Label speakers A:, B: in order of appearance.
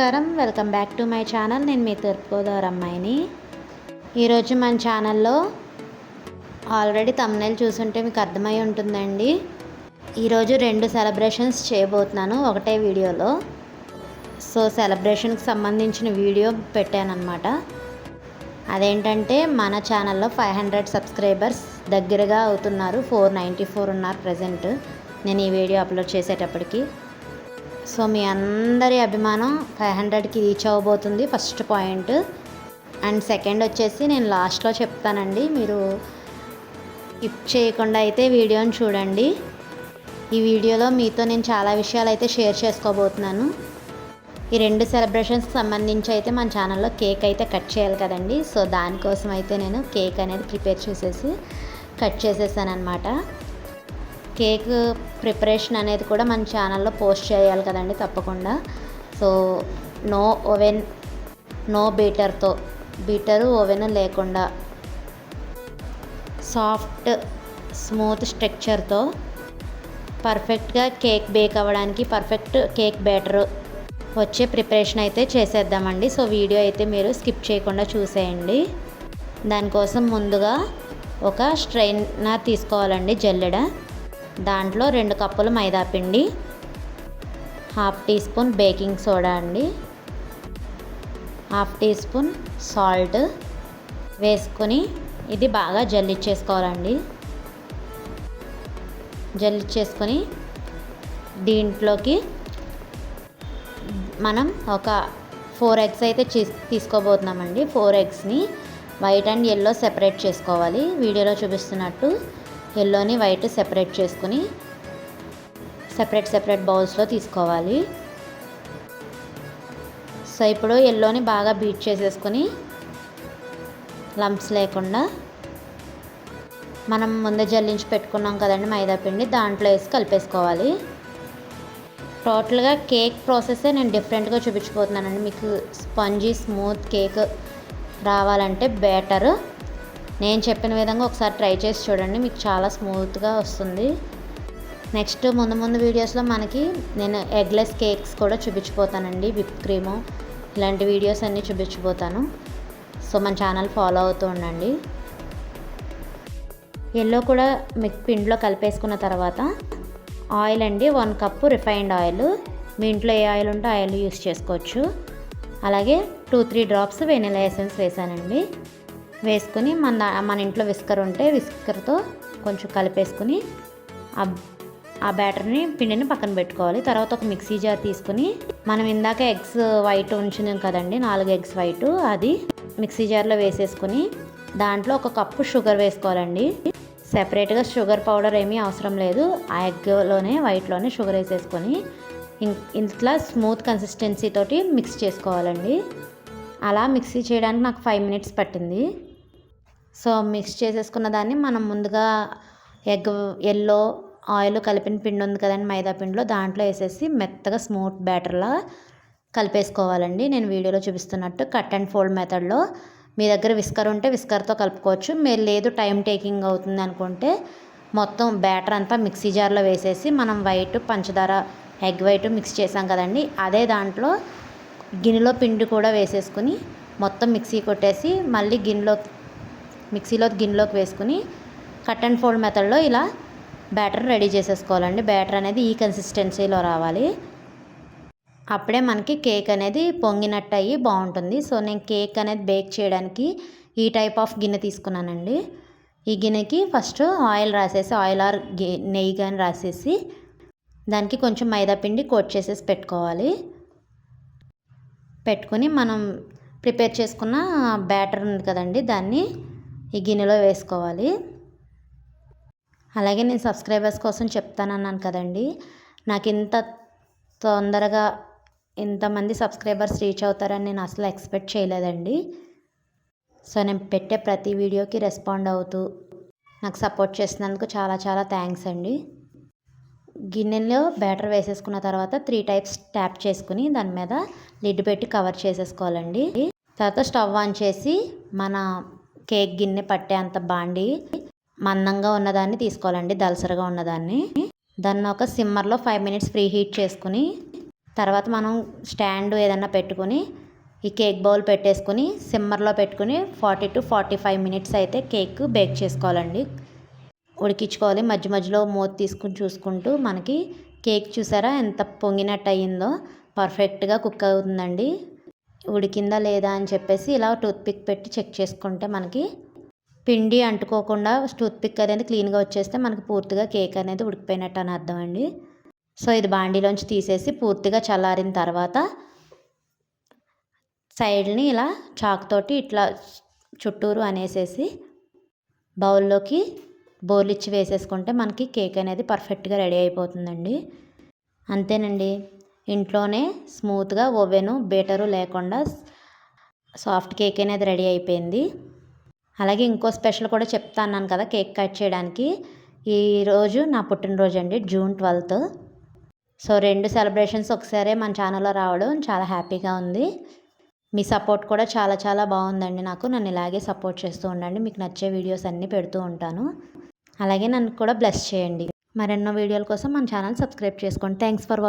A: నమస్కారం. Welcome back to my channel. నేను మీ తూర్పుగోదావరి అమ్మాయిని. ఈరోజు మన ఛానల్లో ఆల్రెడీ తమ్నైల్ చూసుంటే మీకు అర్థమై ఉంటుందండి. ఈరోజు రెండు సెలబ్రేషన్స్ చేయబోతున్నాను ఒకటే వీడియోలో. సో సెలబ్రేషన్కి సంబంధించిన వీడియో పెట్టానన్నమాట. అదేంటంటే మన ఛానల్లో ఫైవ్ హండ్రెడ్ సబ్స్క్రైబర్స్ దగ్గరగా అవుతున్నారు. ఫోర్ నైంటీ ఫోర్ ఉన్నారు ప్రజెంట్. నేను ఈ వీడియో అప్లోడ్ చేసేటప్పటికి. సో మీ అందరి అభిమానం ఫైవ్ హండ్రెడ్కి రీచ్ అవ్వబోతుంది ఫస్ట్ పాయింట్. అండ్ సెకండ్ వచ్చేసి నేను లాస్ట్లో చెప్తానండి మీరు స్కిప్ చేయకుండా అయితే వీడియోని చూడండి. ఈ వీడియోలో మీతో నేను చాలా విషయాలు అయితే షేర్ చేసుకోబోతున్నాను. ఈ రెండు సెలబ్రేషన్స్కి సంబంధించి అయితే మన ఛానల్లో కేక్ అయితే కట్ చేయాలి కదండి సో దానికోసం అయితే నేను కేక్ అనేది ప్రిపేర్ చేసేసి కట్ చేసేసాను అనమాట కేక్ ప్రిపరేషన్ అనేది కూడా మన ఛానల్లో పోస్ట్ చేయాలి కదండి తప్పకుండా. సో నో ఓవెన్ నో బీటర్తో బీటరు ఓవెన్ లేకుండా సాఫ్ట్ స్మూత్ స్ట్రక్చర్తో పర్ఫెక్ట్గా కేక్ బేక్ అవ్వడానికి పర్ఫెక్ట్ కేక్ బ్యాటర్ వచ్చే ప్రిపరేషన్ అయితే చేసేద్దామండి. సో వీడియో అయితే మీరు స్కిప్ చేయకుండా చూసేయండి. దానికోసం ముందుగా ఒక స్ట్రైనర్ తీసుకోవాలండి జల్లెడ. దాంట్లో రెండు కప్పులు మైదా పిండి half teaspoon baking soda అండి హాఫ్ టీ స్పూన్ సాల్ట్ వేసుకొని ఇది బాగా జల్లిచ్చేసుకోవాలండి జల్లిచ్చేసుకొని దీంట్లోకి మనం ఒక ఫోర్ ఎగ్స్ అయితే తీసుకోబోతున్నామండి. ఫోర్ ఎగ్స్ని వైట్ అండ్ ఎల్లో సెపరేట్ చేసుకోవాలి. వీడియోలో చూపిస్తున్నట్టు ఎల్లోని వైట్ సెపరేట్ చేసుకుని సెపరేట్ సెపరేట్ బౌల్స్లో తీసుకోవాలి. సో ఇప్పుడు ఎల్లోని బాగా బీట్ చేసేసుకొని లంప్స్ లేకుండా మనం ముందే జల్లించి పెట్టుకున్నాం కదండి మైదా పిండి దాంట్లో వేసి కలిపేసుకోవాలి. టోటల్గా కేక్ ప్రాసెస్ నేను డిఫరెంట్గా చూపించిపోతున్నానండి మీకు స్పంజీ స్మూత్ కేక్ రావాలంటే బేటర్. నేను చెప్పిన విధంగా ఒకసారి ట్రై చేసి చూడండి. మీకు చాలా స్మూత్గా వస్తుంది. నెక్స్ట్ ముందు ముందు వీడియోస్లో మనకి నేను ఎగ్లెస్ కేక్స్ కూడా చూపించిపోతానండి. విప్ క్రీము ఇలాంటి వీడియోస్ అన్నీ చూపించిపోతాను. సో మన ఛానల్ ఫాలో అవుతూ ఉండండి. ఎల్లో కూడా మీకు పిండిలో కలిపేసుకున్న తర్వాత ఆయిల్ అండి. One cup refined oil. మీ ఇంట్లో ఏ ఆయిల్ ఉంటే ఆయిల్ యూస్ చేసుకోవచ్చు. అలాగే two three drops vanilla essence వేసానండి. వేసుకుని మన మన ఇంట్లో విస్కర్ ఉంటే విస్కర్తో కొంచెం కలిపేసుకుని ఆ బ్యాటర్ని పిండిని పక్కన పెట్టుకోవాలి. తర్వాత ఒక మిక్సీ జార్ తీసుకుని మనం ఇందాక ఎగ్స్ వైట్ ఉంచినాం కదండి నాలుగు ఎగ్స్ వైట్ అది మిక్సీ జార్లో వేసేసుకుని దాంట్లో ఒక కప్పు షుగర్ వేసుకోవాలండి. సెపరేట్గా షుగర్ పౌడర్ ఏమీ అవసరం లేదు. ఆ ఎగ్లోనే వైట్లోనే షుగర్ వేసేసుకొని ఇంట్లో స్మూత్ కన్సిస్టెన్సీ తోటి మిక్స్ చేసుకోవాలండి. అలా మిక్సీ చేయడానికి నాకు ఫైవ్ మినిట్స్ పట్టింది. సో మిక్స్ చేసేసుకున్న దాన్ని మనం ముందుగా ఎగ్ ఎల్లో ఆయిల్ కలిపిన పిండి ఉంది కదండి మైదా పిండిలో. దాంట్లో వేసేసి మెత్తగా స్మూత్ బ్యాటర్లా కలిపేసుకోవాలండి. నేను వీడియోలో చూపిస్తున్నట్టు కట్ అండ్ ఫోల్డ్ మెథడ్లో. మీ దగ్గర విస్కర్ ఉంటే విస్కర్తో కలుపుకోవచ్చు. మీరు లేదు టైం టేకింగ్ అవుతుంది అనుకుంటే మొత్తం బ్యాటర్ అంతా మిక్సీ జార్లో వేసేసి మనం వైట్ పంచదార ఎగ్ వైట్ మిక్స్ చేసాం కదండి. అదే దాంట్లో గిన్నెలో పిండి కూడా వేసేసుకుని మొత్తం మిక్సీ కొట్టేసి మళ్ళీ గిన్నెలో మిక్సీలో గిన్నెలోకి వేసుకుని కట్ అండ్ ఫోల్డ్ మెథడ్లో ఇలా బ్యాటర్ రెడీ చేసేసుకోవాలండి. బ్యాటర్ అనేది ఈ కన్సిస్టెన్సీలో రావాలి. అప్పుడే మనకి కేక్ అనేది పొంగినట్టు అయ్యి బాగుంటుంది. సో నేను కేక్ అనేది బేక్ చేయడానికి ఈ టైప్ ఆఫ్ గిన్నె తీసుకున్నానండి. ఈ గిన్నెకి ఫస్ట్ ఆయిల్ రాసేసి ఆయిల్ ఆర్ నెయ్యి కానీ రాసేసి దానికి కొంచెం మైదా పిండి కోట్ చేసేసి పెట్టుకోవాలి. పెట్టుకుని మనం ప్రిపేర్ చేసుకున్న బ్యాటర్ ఉంది కదండి దాన్ని ఈ గిన్నెలో వేసుకోవాలి. అలాగే నేను సబ్స్క్రైబర్స్ కోసం చెప్తానన్నాను కదండి. నాకు ఇంత తొందరగా ఇంతమంది సబ్స్క్రైబర్స్ రీచ్ అవుతారని నేను అసలు ఎక్స్పెక్ట్ చేయలేదండి. సో నేను పెట్టే ప్రతి వీడియోకి రెస్పాండ్ అవుతూ నాకు సపోర్ట్ చేసినందుకు చాలా చాలా థ్యాంక్స్ అండి. గిన్నెలో బ్యాటర్ వేసేసుకున్న తర్వాత త్రీ టైప్స్ ట్యాప్ చేసుకుని దాని మీద లిడ్ పెట్టి కవర్ చేసేసుకోవాలండి. తర్వాత స్టవ్ ఆన్ చేసి మన కేక్ గిన్నె పట్టే అంత బాండి మందంగా ఉన్నదాన్ని తీసుకోవాలండి దలసరగా ఉన్నదాన్ని. దాన్ని ఒక సిమ్మర్లో ఫైవ్ మినిట్స్ ఫ్రీ హీట్ చేసుకుని తర్వాత మనం స్టాండ్ ఏదన్నా పెట్టుకొని ఈ కేక్ బౌల్ పెట్టేసుకుని సిమ్మర్లో పెట్టుకుని forty to forty five minutes అయితే కేక్ బేక్ చేసుకోవాలండి. ఉడికించుకోవాలి. మధ్య మధ్యలో మూత తీసుకుని చూసుకుంటూ మనకి కేక్ చూసారా ఎంత పొంగినట్టు అయ్యిందో పర్ఫెక్ట్గా కుక్ అవుతుందండి. ఉడికిందా లేదా అని చెప్పేసి ఇలా టూత్పిక్ పెట్టి చెక్ చేసుకుంటే మనకి పిండి అంటుకోకుండా టూత్పిక్ అనేది క్లీన్గా వచ్చేస్తే మనకి పూర్తిగా కేక్ అనేది ఉడికిపోయినట్టు అని అర్థం అండి. సో ఇది బాండీలోంచి తీసేసి పూర్తిగా చల్లారిన తర్వాత సైడ్ని ఇలా చాక్తోటి ఇట్లా చుట్టూరు అనేసేసి బౌల్లోకి బోర్లిచ్చి వేసేసుకుంటే మనకి కేక్ అనేది పర్ఫెక్ట్గా రెడీ అయిపోతుందండి. అంతేనండి. ఇంట్లోనే స్మూత్గా ఓవెను బేటరు లేకుండా సాఫ్ట్ కేక్ అనేది రెడీ అయిపోయింది. అలాగే ఇంకో స్పెషల్ కూడా చెప్తా అన్నాను కదా కేక్ కట్ చేయడానికి. ఈరోజు నా పుట్టినరోజు అండి జూన్ ట్వెల్త్. సో రెండు సెలబ్రేషన్స్ ఒకసారే మన ఛానల్లో రావడం చాలా హ్యాపీగా ఉంది. మీ సపోర్ట్ కూడా చాలా చాలా బాగుందండి నాకు. నన్ను ఇలాగే సపోర్ట్ చేస్తూ ఉండండి. మీకు నచ్చే వీడియోస్ అన్నీ పెడుతూ ఉంటాను. అలాగే నన్ను కూడా బ్లెస్ చేయండి. మరెన్నో వీడియోల కోసం మన ఛానల్ సబ్స్క్రైబ్ చేసుకోండి. Thanks for